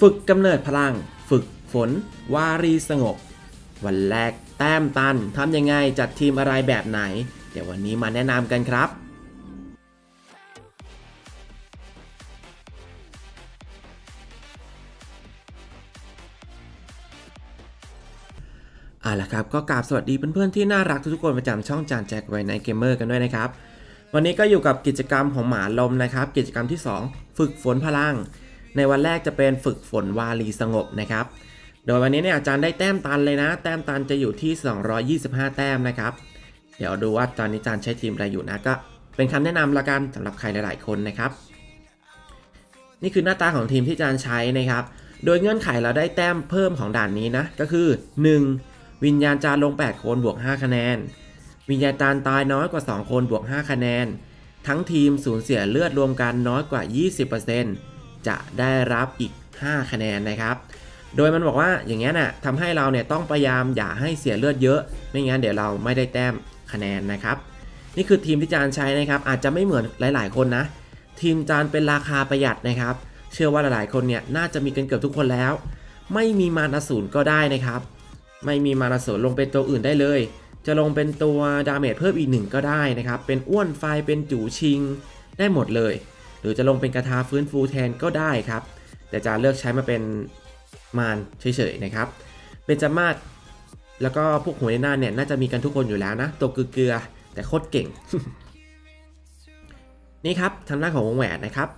ฝึกกำเนิดพลัง ฝึกฝน วารีสงบ วันแรกแต้มตันทำยังไงจัดทีมอะไรแบบไหน เดี๋ยววันนี้มาแนะนำกันครับ เอาละครับก็กราบสวัสดีเพื่อนๆที่น่ารักทุกๆคนประจำช่องจานแจ็คไว้ในเกมเมอร์กันด้วยนะครับ วันนี้ก็อยู่กับกิจกรรมของหมาลมนะครับ กิจกรรมที่ 2 ฝึกฝนพลัง ในวันแรกจะเป็นฝึกฝนวาลีสงบนะครับ โดยวันนี้เนี่ยอาจารย์ได้แต้มตันเลยนะ แต้มตันจะอยู่ที่ 225 แต้มนะครับ เดี๋ยวดูว่าตอนนี้อาจารย์ใช้ทีมอะไรอยู่นะก็เป็นคำแนะนำละกันสำหรับใครหลาย ๆ คนนะครับ นี่คือหน้าตาของทีมที่อาจารย์ใช้นะครับ โดยเงื่อนไขเราได้แต้มเพิ่มของด่านนี้นะ ก็คือ 1. วิญญาณจารลง 8 คนบวก 5 คะแนน วิญญาณจารตายน้อยกว่า 2 คนบวก 5 คะแนน ทั้งทีมสูญเสียเลือดรวมกันน้อยกว่า 20% จะได้รับอีก 5 คะแนนนะครับ โดยมันบอกว่าอย่างเงี้ยน่ะทำให้เราเนี่ยต้องพยายามอย่าให้เสียเลือดเยอะ ไม่งั้นเดี๋ยวเราไม่ได้แต้มคะแนนนะครับ นี่คือทีมที่จานใช้นะครับ อาจจะไม่เหมือนหลาย ๆ คนนะ ทีมจานเป็นราคาประหยัดนะครับ เชื่อว่าหลายๆคนเนี่ยน่าจะมีกันเกือบทุกคนแล้ว ไม่มีมารสูรก็ได้นะครับ ไม่มีมาราโสนลงเป็นตัวอื่นได้เลย จะลงเป็นตัวดาเมจเพิ่มอีกหนึ่งก็ได้นะครับ เป็นอ้วนไฟเป็นจูชิงได้หมดเลย หรือจะลงเป็นกระทาฟื้นฟูแทนก็ได้ครับ แต่จะเลือกใช้มาเป็นมารเฉยๆนะครับเป็นจามาดแล้วก็พวกหัวในหน้าเนี่ยน่าจะมีกันทุกคนอยู่แล้วนะ ตัวเกลือแต่โคตรเก่ง นี่ครับทางด้านของวงแหวนนะครับ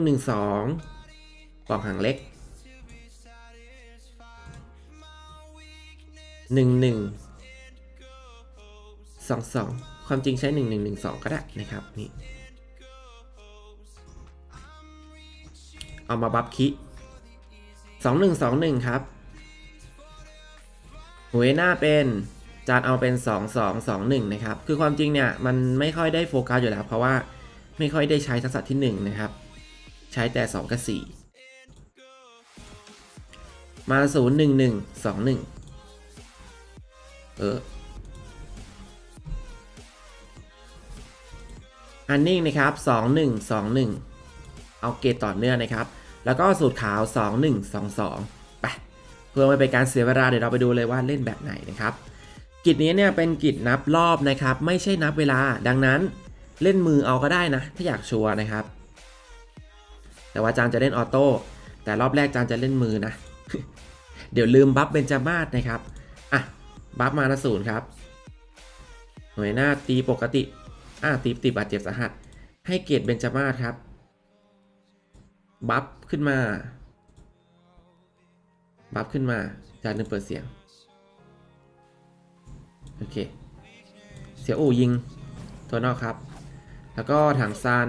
2112ปอกหางเล็กหนึ่งหนึ่งสองสองความจริงใช้หนึ่งหนึ่งหนึ่งสองก็ได้นะครับนี่ เอามาบัฟคิสองหนึ่งสองหนึ่งครับหวยหน้าเป็นจานเอาเป็นสองสองสองหนึ่งนะครับ คือความจริงเนี่ย มันไม่ค่อยได้โฟกัสอยู่แล้ว เพราะว่าไม่ค่อยได้ใช้ทักษะที่หนึ่งนะครับ ใช้แต่สองกับสี่มาศูนย์หนึ่งหนึ่งสองหนึ่งเอออันนิ่งนะครับ 2121 เอาเกตต่อเนื่องนะครับ แล้วก็สูตรขาว 2122 ไป เพื่อไม่เป็นการเสียเวลาเดี๋ยวเราไปดูเลยว่าเล่นแบบไหนนะครับ กิจนี้เนี่ยเป็นกิจนับรอบนะครับ ไม่ใช่นับเวลา ดังนั้นเล่นมือเอาก็ได้นะ ถ้าอยากชัวร์นะครับ แต่ว่าจานจะเล่นออโต้ แต่รอบแรกจานจะเล่นมือนะ เดี๋ยวลืมบัฟเบนจามาศนะครับ อะ บัฟมานะศูนย์ครับ หน่วยหน้าตีปกติ อ่าตีตีบาดเจ็บสาหัส ให้เกียรติเบนจามาศครับ บัฟขึ้นมา บัฟขึ้นมาจากหนึ่งเปิดเสียง โอเค เสียโอยิง ตัวนอกครับ แล้วก็ถังซาน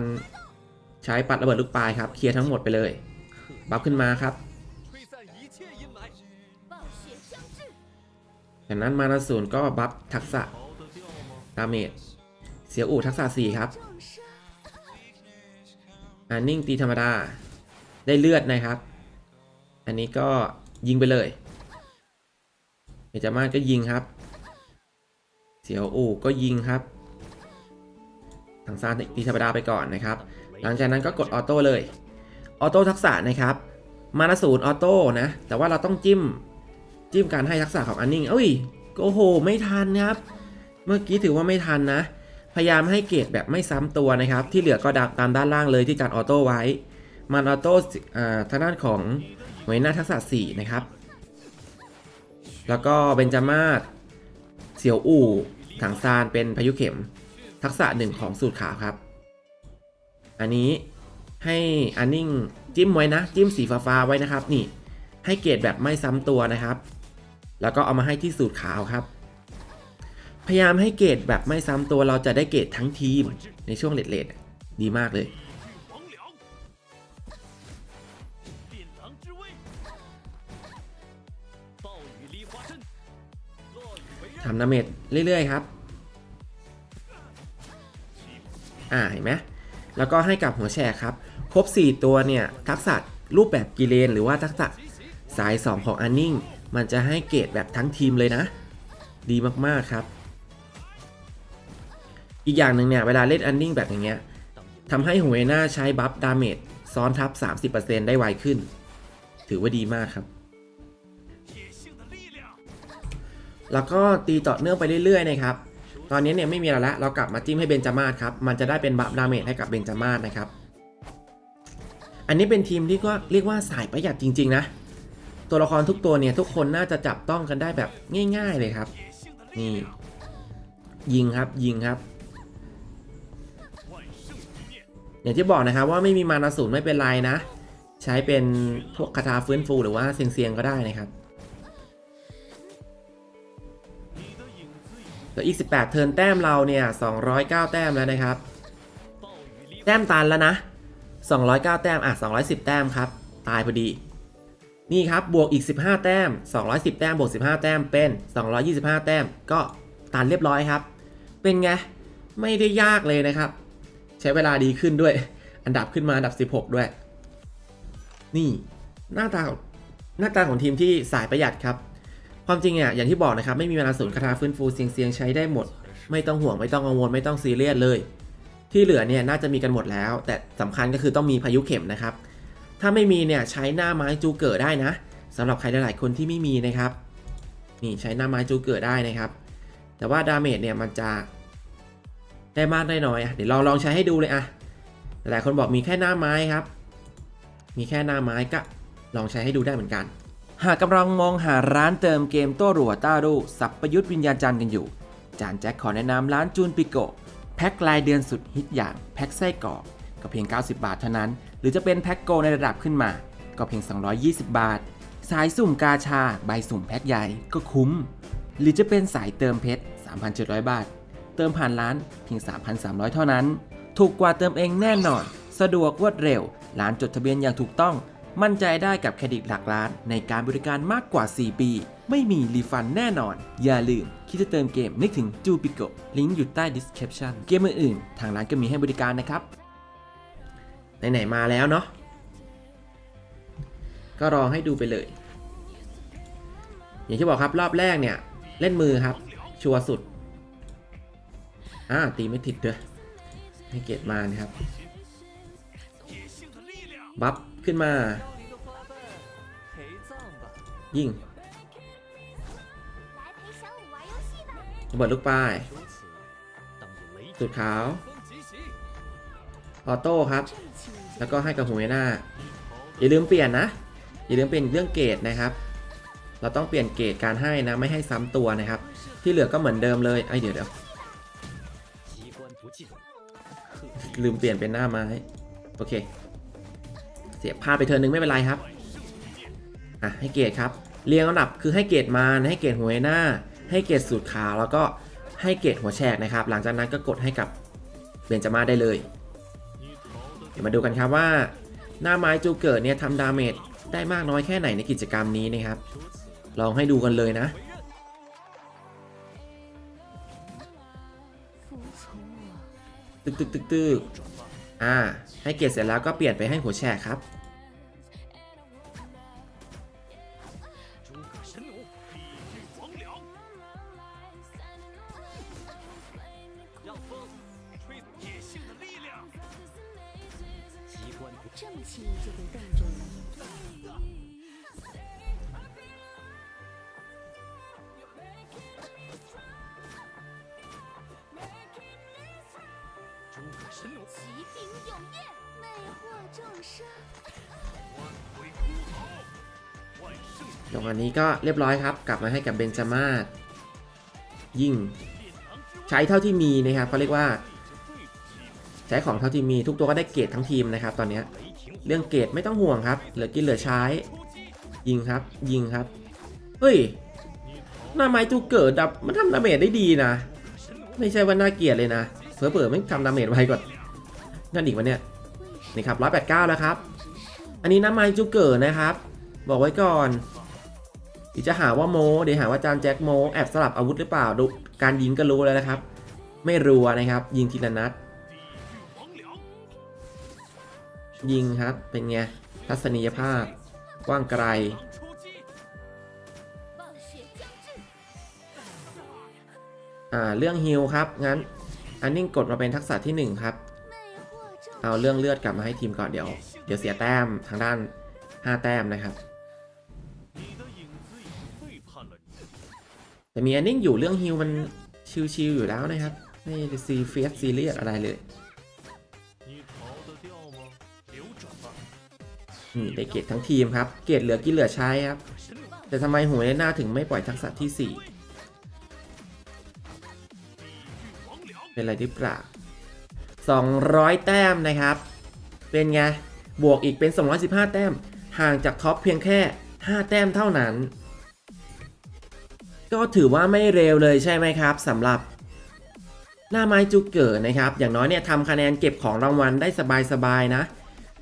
ใช้ปัดระเบิดลูกปลายครับ เคลียร์ทั้งหมดไปเลย บัฟขึ้นมาครับ จากนั้นมานาสูนก็บัฟทักษะดาเมจเสียอู่ทักษะ4ครับ อ่านิ่งตีธรรมดา ได้เลือดนะครับ อันนี้ก็ยิงไปเลยเมจามาก็ยิงครับ เสียวอู่ก็ยิงครับทางซานตีธรรมดาไปก่อนนะครับ หลังจากนั้นก็กดออโต้เลย ออโต้ทักษะนะครับ มานาศูนย์ออโต้นะ แต่ว่าเราต้องจิ้ม จิ้มการให้ทักษะของอันนิ่งเอ้ยโอ้โห ไม่ทันครับ เมื่อกี้ถือว่าไม่ทันนะ พยายามให้เกรดแบบไม่ซ้ำตัวนะครับ ที่เหลือก็ดับตามด้านล่างเลยที่จานออโต้ไว้ มันออโต้อ่าทางด้านของหน่วน้าทักษะ4นะครับ แล้วก็เบนจามาศเสี่ยวอู่ถังซานเป็นพายุเข็ม ทักษะหนึ่งของสูตรขาวครับ อันนี้ให้อันนิ่งจิ้มไว้นะ จิ้มสีฟ้าๆไว้นะครับ นี่ให้เกรดแบบไม่ซ้ำตัวนะครับ แล้วก็เอามาให้ที่สูตรขาวครับ พยายามให้เกรดแบบไม่ซ้ำตัวเราจะได้เกรดทั้งทีมในช่วงเลดๆดีมากเลย 之威，暴雨梨花针，落雨为刃。 ทำดาเมจเรื่อยๆครับ อ่าเห็นไหมแล้วก็ให้กับหัวแชร์ครับ ครบ 4 ตัวเนี่ย ทักษะรูปแบบกิเลน หรือว่าทักษะสาย 2 ของอันนิ่ง มันจะให้เกรดแบบทั้งทีมเลยนะ ดีมากๆครับ อีกอย่างหนึ่งเนี่ย เวลาเล่นอันนิ่งแบบอย่างเงี้ยทำให้หัวหน้าใช้บัฟดาเมจซ้อนทับ 30%ได้ไวขึ้น ถือว่าดีมากครับ แล้วก็ตีต่อเนื่องไปเรื่อยๆนะครับ ตอนนี้เนี่ยไม่มีแล้วละเรากลับมาจิ้มให้เบนจามาศครับ มันจะได้เป็นบัฟดาเมจให้กับเบนจามาศนะครับ อันนี้เป็นทีมที่ก็เรียกว่าสายประหยัดจริง ๆ นะ ตัวละครทุกตัวเนี่ยทุกคนน่าจะจับต้องกันได้แบบง่าย ๆ เลยครับ นี่ยิงครับยิงครับอย่างที่บอกนะครับว่าไม่มีมานาสูนไม่เป็นไรนะ ใช้เป็นพวกคาถาฟื้นฟูหรือว่าเสียงๆก็ได้นะครับแล้วอีก 18 เทิร์นแต้มเราเนี่ย 209 แต้มแล้วนะครับ แต้มตันแล้วนะ 209 แต้ม อะ 210 แต้มครับ ตายพอดี นี่ครับ บวกอีก 15 แต้ม 210 แต้ม บวก 15 แต้ม เป็น 225 แต้ม ก็ตันเรียบร้อยครับ เป็นไง ไม่ได้ยากเลยนะครับ ใช้เวลาดีขึ้นด้วย อันดับขึ้นมาอันดับ 16 ด้วย นี่หน้าตาหน้าตาของทีมที่สายประหยัดครับ ความจริงอะอย่างที่บอกนะครับ ไม่มีเวลาศูนคาถาฟื้นฟูเสียงเสียงใช้ได้หมด ไม่ต้องห่วงไม่ต้องกังวลไม่ต้องซีเรียสเลย ที่เหลือเนี่ยน่าจะมีกันหมดแล้ว แต่สำคัญก็คือต้องมีพายุเข็มนะครับ ถ้าไม่มีเนี่ยใช้หน้าไม้จูเกิดได้นะสำหรับใครหลายๆคนที่ไม่มีนะครับนี่ใช้หน้าไม้จูเกิดได้นะครับ แต่ว่าดาเมจเนี่ยมันจะได้มากได้น้อยอะเดี๋ยวลองลองใช้ให้ดูเลยอะหลายคนบอกมีแค่หน้าไม้ครับ มีแค่หน้าไม้ก็ลองใช้ให้ดูได้เหมือนกัน หากกำลังมองหาร้านเติมเกมโต้รัวต้ารูสับประยุทธ์วิญญาจันทร์กันอยู่ จานแจ็คขอแนะนำร้านจูนปิโกแพ็ครายเดือนสุดฮิตอย่างแพ็คไส้กรอกก็เพียง 90 บาทเท่านั้น หรือจะเป็นแพ็คโกในระดับขึ้นมา ก็เพียง 220 บาท สายสุ่มกาชา ใบสุ่มแพ็คใหญ่ก็คุ้ม หรือจะเป็นสายเติมเพชร 3,700 บาท เติมผ่านร้านเพียง 3,300 เท่านั้น ถูกกว่าเติมเองแน่นอน สะดวกรวดเร็ว ร้านจดทะเบียนอย่างถูกต้อง มั่นใจได้กับเครดิตหลักล้าน ในการบริการมากกว่า 4 ปี ไม่มีรีฟันแน่นอน อย่าลืม คิดจะเติมเกมนึกถึงจูปิโกลิงก์อยู่ใต้ดิสคริปชั่นเกมอื่นๆทางร้านก็มีให้บริการนะครับไหนๆมาแล้วเนาะก็ลองให้ดูไปเลย อย่างที่บอกครับรอบแรกเนี่ย เล่นมือครับ ชัวร์สุด อ่าตีไม่ติดด้วยให้เกตมานะครับ บัฟขึ้นมา ยิงระเบิดลูกปลายสุดขาว ออโต้ครับ แล้วก็ให้กับหูเหน้าอย่าลืมเปลี่ยนนะ อย่าลืมเปลี่ยนเรื่องเกรดนะครับ เราต้องเปลี่ยนเกรดการให้นะ ไม่ให้ซ้ำตัวนะครับ ที่เหลือก็เหมือนเดิมเลยไอเดี๋ยวเดี๋ยวลืมเปลี่ยนเป็นหน้าไม้ โอเค เสียพลาดไปเทินนึงไม่เป็นไรครับอะให้เกตครับเรียงลำดับคือให้เกตมานให้เกตหัวหน้า ให้เกตสูตรขาวแล้วก็ให้เกตหัวแฉกนะครับ หลังจากนั้นก็กดให้กับเบนจามาได้เลย เดี๋ยวมาดูกันครับว่า หน้าไม้จูเกิดเนี่ยทำดาเมจได้มากน้อยแค่ไหนในกิจกรรมนี้นะครับ ลองให้ดูกันเลยนะตึกตึกตึกตึกอ่า ให้เกรดเสร็จแล้วก็เปลี่ยนไปให้หัวแฉกครับ 诸葛神弩，必须黄粱。让风吹动野性的力量，机关不这么轻易就被瞪中了。 ตรงอันนี้ก็เรียบร้อยครับ กลับมาให้กับเบนจาม่ายิงใช้เท่าที่มีนะครับเขาเรียกว่า ใช้ของเท่าที่มีทุกตัวก็ได้เกรดทั้งทีมนะครับ ตอนนี้เรื่องเกรดไม่ต้องห่วงครับ เหลือกินเหลือใช้ ยิงครับ ยิงครับ เฮ้ยหน้าไม้จูเกิดดับมันทำดาเมจได้ดีนะ ไม่ใช่ว่าน่าเกียดเลยนะเผลอๆไม่ทำดาเมจไว้ก่อนนั่นอีกวะเนี่ยนี่ครับ189 แล้วครับ อันนี้น้ำไม้จูเกิดนะครับ บอกไว้ก่อนี๋ยวจะหาว่าโมเดี๋ยวหาว่าจานแจ็คโมแอบสลับอาวุธหรือเปล่าดูการยิงก็รู้แล้วนะครับ ไม่รัวนะครับ ยิงทีละนัด ยิงครับเป็นไงทัศนียภาพกว้างไกลอ่าเรื่องฮิลครับงั้นอันนิ่งกดมาเป็นทักษะที่ 1 ครับ เอาเรื่องเลือดกลับมาให้ทีมก่อนเดี๋ยว เดี๋ยวเสียแต้มทางด้าน 5 แต้มนะครับ แต่มีอันนิ่งอยู่เรื่องฮิวมันชิวๆอยู่แล้วนะครับ ไม่ซีเฟสซีเรียสอะไรเลยได้เกตทั้งทีมครับ เกตเหลือกี่เหลือใช้ครับ แต่ทำไมหัวในหน้าถึงไม่ปล่อยทักษะที่ 4 เป็นอะไรดีเปล่า200 แต้มนะครับ เป็นไง บวกอีกเป็น 215 แต้ม ห่างจากท็อปเพียงแค่ 5 แต้มเท่านั้น ก็ถือว่าไม่เร็วเลยใช่ไหมครับสำหรับหน้าไม้จุกเกิดนะครับ อย่างน้อยเนี่ยทำคะแนนเก็บของรางวัลได้สบายๆนะ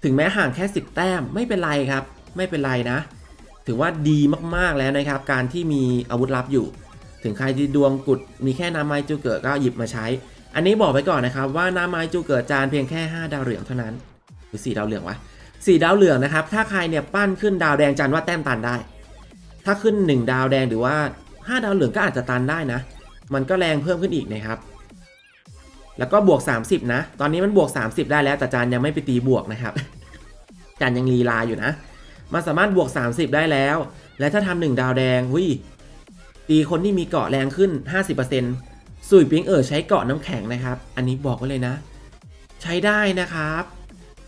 ถึงแม้ห่างแค่ 10 แต้มไม่เป็นไรครับ ไม่เป็นไรนะ ถือว่าดีมากๆแล้วนะครับ การที่มีอาวุธลับอยู่ ถึงใครที่ดวงกุดมีแค่น้ำไม้จูเกิดก็หยิบมาใช้ อันนี้บอกไว้ก่อนนะครับว่าน้ำไม้จูเกิดจานเพียงแค่ 5 ดาวเหลืองเท่านั้น หรือ 4 ดาวเหลืองวะ4ดาวเหลืองนะครับ ถ้าใครเนี่ยปั้นขึ้นดาวแดงจันว่าแต้มตันได้ ถ้าขึ้น 1 ดาวแดงหรือว่า 5 ดาวเหลืองก็อาจจะตันได้นะ มันก็แรงเพิ่มขึ้นอีกนะครับ แล้วก็บวก 30 นะ ตอนนี้มันบวก 30 ได้แล้วแต่จานยังไม่ไปตีบวกนะครับ จานยังลีลาอยู่นะ มันสามารถบวก 30 ได้แล้ว และถ้าทำหนึ่งดาวแดงหุยตีคนที่มีเกาะแรงขึ้น 50%สุยปิงเอ๋อใช้เกาะน้ำแข็งนะครับ อันนี้บอกไว้เลยนะ ใช้ได้นะครับ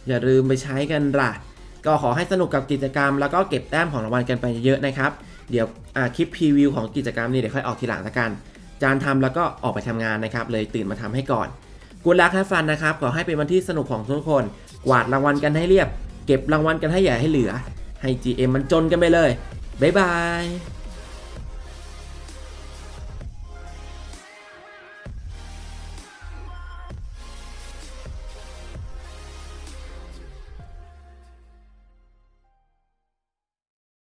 อย่าลืมไปใช้กันล่ะก็ขอให้สนุกกับกิจกรรม แล้วก็เก็บแต้มของรางวัลกันไปเยอะๆนะครับ เดี๋ยวคลิปพรีวิวของกิจกรรมนี่เดี๋ยวค่อยออกทีหลังละกัน จานทำแล้วก็ออกไปทำงานนะครับ เลยตื่นมาทำให้ก่อนกูรักแฮฟันนะครับ ขอให้เป็นวันที่สนุกของทุกคน กวาดรางวัลกันให้เรียบ เก็บรางวัลกันให้ใหญ่ให้เหลือ ให้ GM มันจนกันไปเลย บ๊ายบาย